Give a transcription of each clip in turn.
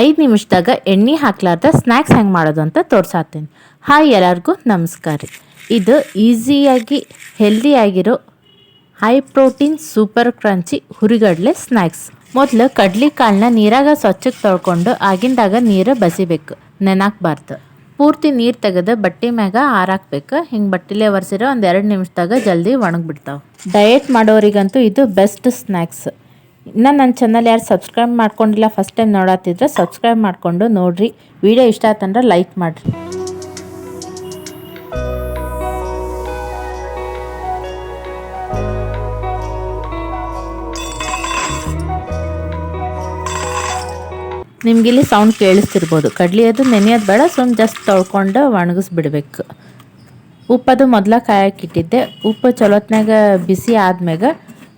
ಐದು ನಿಮಿಷದಾಗ ಎಣ್ಣೆ ಹಾಕ್ಲಾರ್ದ ಸ್ನ್ಯಾಕ್ಸ್ ಹೆಂಗೆ ಮಾಡೋದು ಅಂತ ತೋರ್ಸಾತೀನಿ. ಹಾಯ್ ಎಲ್ಲರಿಗೂ ನಮಸ್ಕಾರ ರೀ. ಇದು ಈಸಿಯಾಗಿ ಹೆಲ್ದಿಯಾಗಿರೋ ಹೈ ಪ್ರೋಟೀನ್ ಸೂಪರ್ ಕ್ರಂಚಿ ಹುರಿಗಡಲೆ ಸ್ನ್ಯಾಕ್ಸ್ ಮೊದಲು ಕಡ್ಲಿ ಕಾಳನ್ನ ನೀರಾಗ ಸ್ವಚ್ಛಕ್ಕೆ ತೊಳ್ಕೊಂಡು ಆಗಿಂದಾಗ ನೀರು ಬಸಿಬೇಕು, ನೆನಾಕ್ಬಾರ್ದು. ಪೂರ್ತಿ ನೀರು ತೆಗೆದು ಬಟ್ಟೆ ಮ್ಯಾಗ ಹಾರಾಕ್ಬೇಕು ಹಿಂಗೆ ಬಟ್ಟೆಲೆ ಒರೆಸಿರೋ ಒಂದು ಎರಡು ನಿಮಿಷದಾಗ ಜಲ್ದಿ ಒಣಗಿಬಿಡ್ತಾವೆ. ಡಯಟ್ ಮಾಡೋರಿಗಂತೂ ಇದು ಬೆಸ್ಟ್ ಸ್ನ್ಯಾಕ್ಸ್ ಇನ್ನು ನನ್ನ ಚಾನಲ್ ಯಾರು ಸಬ್ಸ್ಕ್ರೈಬ್ ಮಾಡ್ಕೊಂಡಿಲ್ಲ ಫಸ್ಟ್ ಟೈಮ್ ನೋಡತ್ತಿದ್ರೆ ಸಬ್ಸ್ಕ್ರೈಬ್ ಮಾಡಿಕೊಂಡು ನೋಡಿರಿ. ವಿಡಿಯೋ ಇಷ್ಟ ಆತಂದ್ರೆ ಲೈಕ್ ಮಾಡಿರಿ. ನಿಮ್ಗಿಲ್ಲಿ ಸೌಂಡ್ ಕೇಳಿಸ್ತಿರ್ಬೋದು. ಕಡ್ಲಿ ಅದು ನೆನೆಯೋದು ಬೇಡ ಸುಮ್ಮನೆ ಜಸ್ಟ್ ತೊಳ್ಕೊಂಡು ಒಣಗಿಸ್ಬಿಡ್ಬೇಕು. ಉಪ್ಪದು ಮೊದಲ ಕಾಯಕ್ಕೆ ಇಟ್ಟಿದ್ದೆ. ಉಪ್ಪು ಚಲೋತ್ನಾಗ ಬಿಸಿ ಆದ್ಮ್ಯಾಗ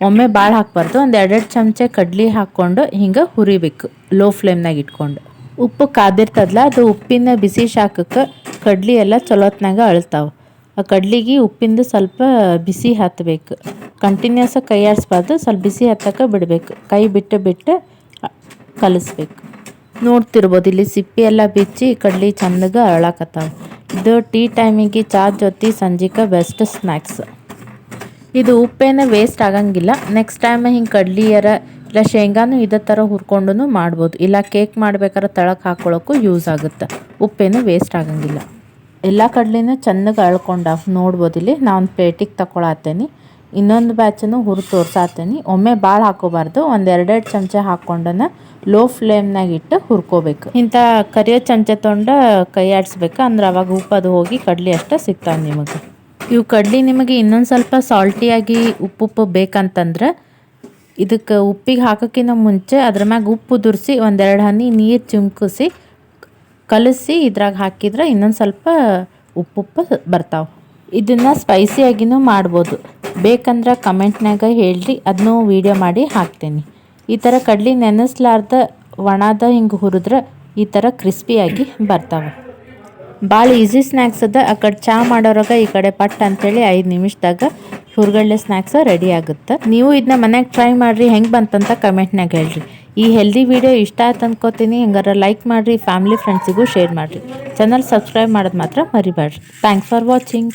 ಒಮ್ಮೆ ಭಾಳ ಹಾಕ್ಬಾರ್ದು. ಒಂದು ಎರಡೆರಡು ಚಮಚ ಕಡ್ಲಿ ಹಾಕ್ಕೊಂಡು ಹಿಂಗೆ ಹುರಿಬೇಕು ಲೋ ಫ್ಲೇಮ್ನಾಗ ಇಟ್ಕೊಂಡು. ಉಪ್ಪು ಕಾದಿರ್ತದಲ್ಲ ಅದು ಉಪ್ಪಿನ ಬಿಸಿ ಶಾಖಕ್ಕೆ ಕಡ್ಲಿ ಎಲ್ಲ ಚಲೋತ್ನಾಗ ಅಳ್ತಾವೆ. ಆ ಕಡ್ಲಿಗೆ ಉಪ್ಪಿಂದು ಸ್ವಲ್ಪ ಬಿಸಿ ಹತ್ತಬೇಕು ಕಂಟಿನ್ಯೂಸ್ ಕೈ ಆಡಿಸ್ಬಾರ್ದು ಸ್ವಲ್ಪ ಬಿಸಿ ಹತ್ತಕ್ಕೆ ಬಿಡಬೇಕು. ಕೈ ಬಿಟ್ಟು ಬಿಟ್ಟು ಕಲಿಸ್ಬೇಕು. ನೋಡ್ತಿರ್ಬೋದು, ಇಲ್ಲಿ ಸಿಪ್ಪಿ ಎಲ್ಲ ಬಿಚ್ಚಿ ಕಡ್ಲಿ ಚಂದಗೆ ಅಳಕತ್ತಾವೆ. ಇದು ಟೀ ಟೈಮಿಗೆ ಚಾ ಜೊತೆ ಸಂಜೆಗೆ ಬೆಸ್ಟ್ ಸ್ನ್ಯಾಕ್ಸ್ ಇದು ಉಪ್ಪೇನ ವೇಸ್ಟ್ ಆಗಂಗಿಲ್ಲ. ನೆಕ್ಸ್ಟ್ ಟೈಮ್ ಹಿಂಗೆ ಕಡ್ಲಿಯರ ಇಲ್ಲ ಶೇಂಗಾನು ಇದೇ ಥರ ಹುರ್ಕೊಂಡು ಮಾಡ್ಬೋದು. ಇಲ್ಲ ಕೇಕ್ ಮಾಡ್ಬೇಕಾದ್ರೆ ತಳಕ್ಕೆ ಹಾಕ್ಕೊಳ್ಳೋಕ್ಕೂ ಯೂಸ್ ಆಗುತ್ತೆ. ಉಪ್ಪೇನು ವೇಸ್ಟ್ ಆಗಂಗಿಲ್ಲ. ಎಲ್ಲ ಕಡ್ಲಿನೂ ಚೆನ್ನಾಗಿ ಅಳ್ಕೊಂಡು ನೋಡ್ಬೋದು ಇಲ್ಲಿ. ನಾ ಒಂದು ಪ್ಲೇಟಿಗೆ ತಗೊಳತ್ತೇನೆ ಇನ್ನೊಂದು ಬ್ಯಾಚನ್ನು ಹುರಿದು ತೋರ್ಸಾತೇನೆ. ಒಮ್ಮೆ ಭಾಳ ಹಾಕೋಬಾರ್ದು. ಒಂದು ಎರಡೆರಡು ಚಮಚ ಹಾಕ್ಕೊಂಡನ ಲೋ ಫ್ಲೇಮ್ನಾಗ ಇಟ್ಟು ಹುರ್ಕೋಬೇಕು. ಇಂಥ ಕರಿಯೋ ಚಮಚ ತೊಂಡ ಕೈ ಆಡಿಸ್ಬೇಕು. ಅಂದ್ರೆ ಅವಾಗ ಉಪ್ಪದು ಹೋಗಿ ಕಡ್ಲಿ ಅಷ್ಟೇ ಸಿಗ್ತಾವೆ ನಿಮಗೆ. ಇವು ಕಡ್ಲಿ ನಿಮಗೆ ಇನ್ನೊಂದು ಸ್ವಲ್ಪ ಸಾಲ್ಟಿಯಾಗಿ ಉಪ್ಪು ಉಪ್ಪು ಬೇಕಂತಂದ್ರೆ ಇದಕ್ಕೆ ಉಪ್ಪಿಗೆ ಹಾಕೋಕ್ಕಿಂತ ಮುಂಚೆ ಅದ್ರ ಮ್ಯಾಗ ಉಪ್ಪು ಉದುರಿಸಿ ಒಂದೆರಡು ಹನಿ ನೀರು ಚುಮ್ಕಿಸಿ ಕಲಸಿ ಇದ್ರಾಗ ಹಾಕಿದ್ರೆ ಇನ್ನೊಂದು ಸ್ವಲ್ಪ ಉಪ್ಪುಪ್ಪು ಉಪ್ಪು ಬರ್ತಾವೆ. ಇದನ್ನು ಸ್ಪೈಸಿಯಾಗಿನೂ ಮಾಡ್ಬೋದು. ಬೇಕಂದ್ರೆ ಕಮೆಂಟ್ನಾಗ ಹೇಳ್ರಿ ಅದನ್ನೂ ವೀಡಿಯೋ ಮಾಡಿ ಹಾಕ್ತೀನಿ. ಈ ಥರ ಕಡ್ಲಿ ನೆನೆಸ್ಲಾರ್ದ ಒಣದ ಹಿಂಗೆ ಹುರಿದ್ರೆ ಈ ಥರ ಕ್ರಿಸ್ಪಿಯಾಗಿ ಬರ್ತಾವೆ. ಭಾಳ ಈಸಿ ಸ್ನ್ಯಾಕ್ಸ್ ಅದ. ಆ ಕಡೆ ಚಾ ಮಾಡೋರಾಗ ಈ ಕಡೆ ಪಟ್ ಅಂತೇಳಿ ಐದು ನಿಮಿಷದಾಗ ಹುರ್ಗಳ್ಳೆ ಸ್ನ್ಯಾಕ್ಸ್ ರೆಡಿ ಆಗುತ್ತೆ. ನೀವು ಇದನ್ನ ಮನ್ಯಾಗ ಟ್ರೈ ಮಾಡಿರಿ, ಹೆಂಗೆ ಬಂತಂತ ಕಮೆಂಟ್ನಾಗ ಹೇಳ್ರಿ. ಈ ಹೆಲ್ದಿ ವಿಡಿಯೋ ಇಷ್ಟ ಆಯ್ತು ಅನ್ಕೋತೀನಿ. ಹೆಂಗಾರ ಲೈಕ್ ಮಾಡಿರಿ ಫ್ಯಾಮಿಲಿ ಫ್ರೆಂಡ್ಸಿಗೂ ಶೇರ್ ಮಾಡಿರಿ. ಚಾನಲ್ ಸಬ್ಸ್ಕ್ರೈಬ್ ಮಾಡೋದು ಮಾತ್ರ ಮರಿಬೇಡ್ರಿ ಥ್ಯಾಂಕ್ಸ್ ಫಾರ್ ವಾಚಿಂಗ್